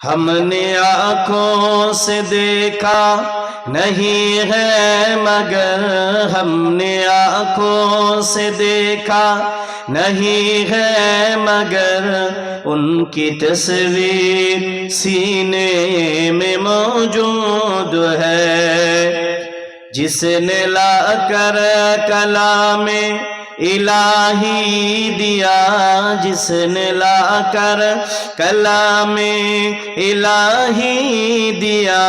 ہم نے آنکھوں سے دیکھا نہیں ہے مگر ہم نے آنکھوں سے دیکھا نہیں ہے مگر ان کی تصویر سینے میں موجود ہے جس نے لا کر کلام الہی دیا جس نے لا کر کلام الہی دیا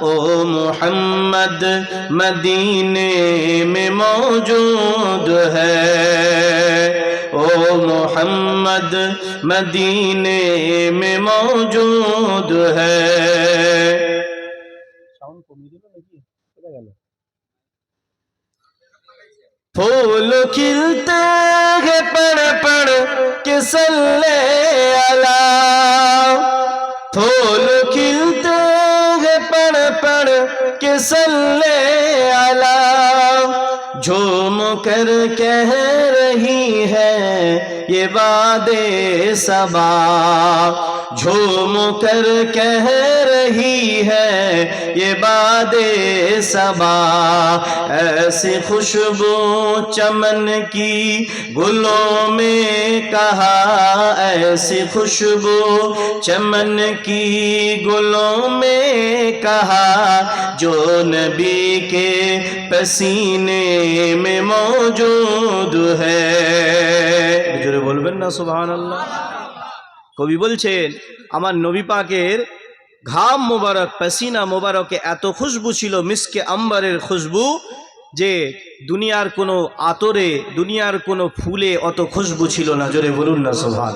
او محمد مدینے میں موجود ہے او محمد مدینے میں موجود ہے پھول کھلتے ہیں پڑ پڑ کے سلے اللہ۔ پھول کھلتے ہیں پڑ پڑ کے سلے اللہ۔ جھوم کر کہہ رہی ہے یہ باد سبا۔ جھوم کر کہہ رہی یہ باد سبا ایسی خوشبو چمن کی گلوں میں کہا ایسی خوشبو چمن کی گلوں میں کہا جو نبی کے پسینے میں موجود ہے জোরে বলবেন না সুবহান আল্লাহ কবি বলছেন আমার নবী পাকের ঘাম মোবারক পেসিনা মোবারকে এত খুশবু ছিল মিসকে আম্বারের খুশবু যে দুনিয়ার কোনো আতরে, দুনিয়ার কোনো ফুলে অত খুশবু ছিল না। জোরে বলুন না সোভান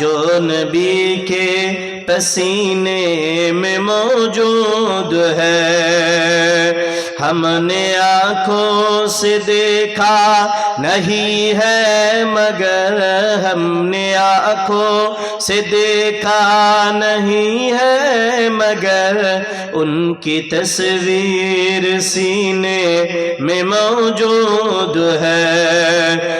جو نبی کے پسینے میں موجود ہے۔ ہم نے آنکھوں سے دیکھا نہیں ہے، مگر ہم نے آنکھوں سے دیکھا نہیں ہے۔ مگر ان کی تصویر سینے میں موجود ہے۔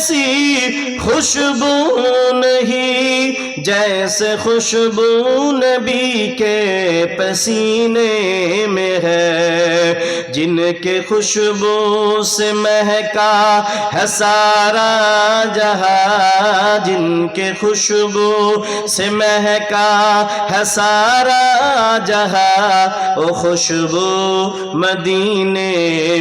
ایسی خوشبو نہیں، جیسے خوشبو نبی کے پسینے میں ہے۔ جن کے خوشبو سے مہکا ہے سارا جہاں، جن کے خوشبو سے مہکا ہے سارا جہاں، وہ خوشبو مدینے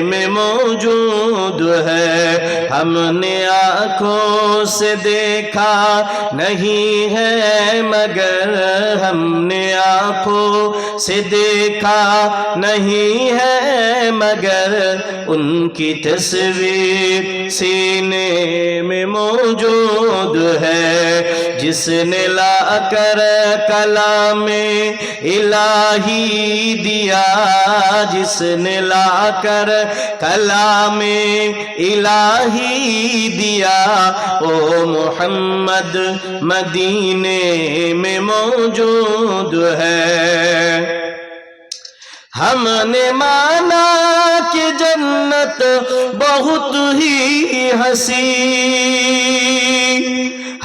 میں موجود ہے۔ ہم نے آنکھوں سے دیکھا نہیں ہے، مگر ہم نے آنکھوں سے دیکھا نہیں ہے، مگر ان کی تصویر سینے میں موجود ہے۔ جس نے لا کر کلام الہی دیا، جس نے لا کر کلام الہی دیا، او محمد مدینے میں موجود ہے۔ ہم نے مانا کہ جنت بہت ہی ہنسی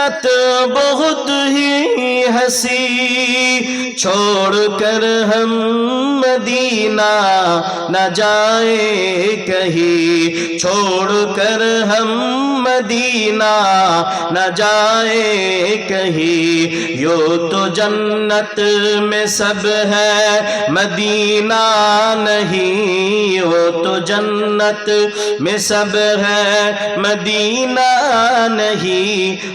جنت بہت ہی ہنسی، چھوڑ کر ہم مدینہ نہ جائے کہیں، چھوڑ کر ہم مدینہ نہ جائے کہیں۔ یو تو جنت میں سب ہے، مدینہ نہیں۔ یو تو جنت میں سب ہے، مدینہ نہیں۔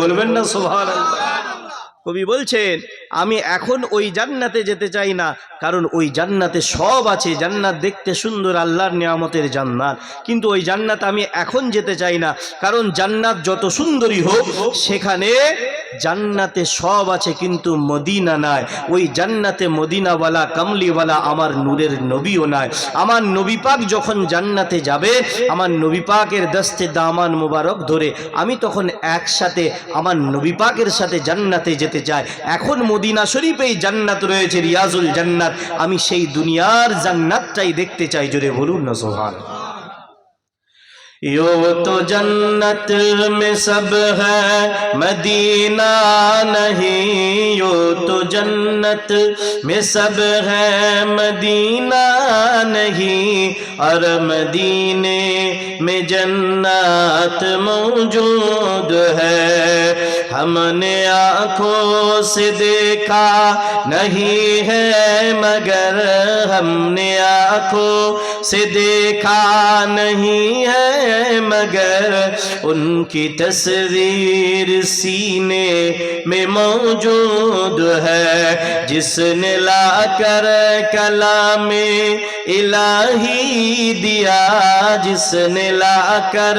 বলবেন না সুভান কবি বলছেন, আমি এখন ওই জান্নাতে যেতে চাই না, কারণ ওই জান্নাতে সব আছে, জান্নাত দেখতে সুন্দর, আল্লাহর নিয়ামতের জান্নাত। কিন্তু ওই জান্নাত আমি এখন যেতে চাই না, কারণ জান্নাত যত সুন্দরী হোক, সেখানে জান্নাতে সব আছে, কিন্তু মদিনা নাই। ওই জান্নাতে মদিনাওয়ালা, কামলিওয়ালা আমার নূরের নবীও নাই। আমার নবী পাক যখন জান্নাতে যাবে, আমার নবী পাকের দস্তে দামান মুবারক ধরে আমি তখন একসাথে আমার নবী পাকের সাথে জান্নাতে যেতে চাই। এখন মদিনা শরীফেই জান্নাত রয়েছে, রিয়াজুল জান্নাত। আমি সেই দুনিয়ার জান্নাতটাই দেখতে চাই, জোরে বলুন না সোহান یوں تو جنت میں سب ہے، مدینہ نہیں یوں تو جنت میں سب ہے، مدینہ نہیں۔ اور مدینے میں جنت موجود ہے۔ ہم نے آنکھوں سے دیکھا نہیں ہے، مگر ہم نے آنکھوں سے دیکھا نہیں ہے، مگر ان کی تصویر سینے میں موجود ہے، جس نے لا کر کلام الہی دیا، جس نے لا کر